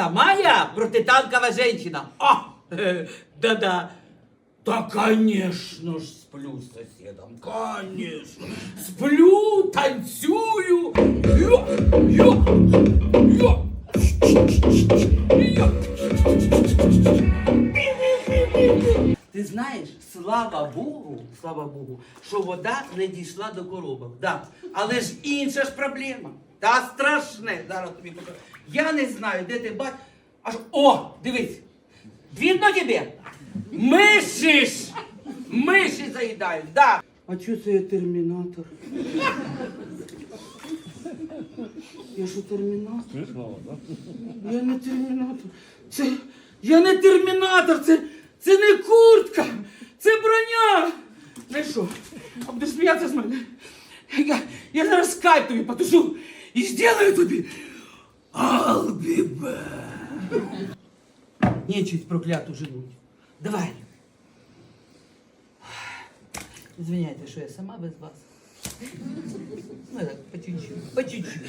сама я протитанкова женщина. Э, да-да. Да, конечно ж, сплю с соседом, конечно. Сплю, танцюю. Йо, йо. Йо. Ти знаєш, слава Богу, слава Богу, що вода не дійшла до коробок. Да. Але ж інша ж проблема. Та страшне. Зараз тобі покажу. Я не знаю, де ти бач. Аж о, дивись. Видно тебе? Миші ж! Миші заїдають, да. А чого це я термінатор? Я що термінатор? Я не термінатор. Це. Я не термінатор, це. Це не куртка, це броня. Ну що, а будеш сміятися з мене? Я, я зараз скайп тобі потушу і зроблю тобі. Back. Нечисть прокляту женуть. Давай. Извиняйте, що я сама без вас. Ну, так, по чуть-чуть, по чуть-чуть.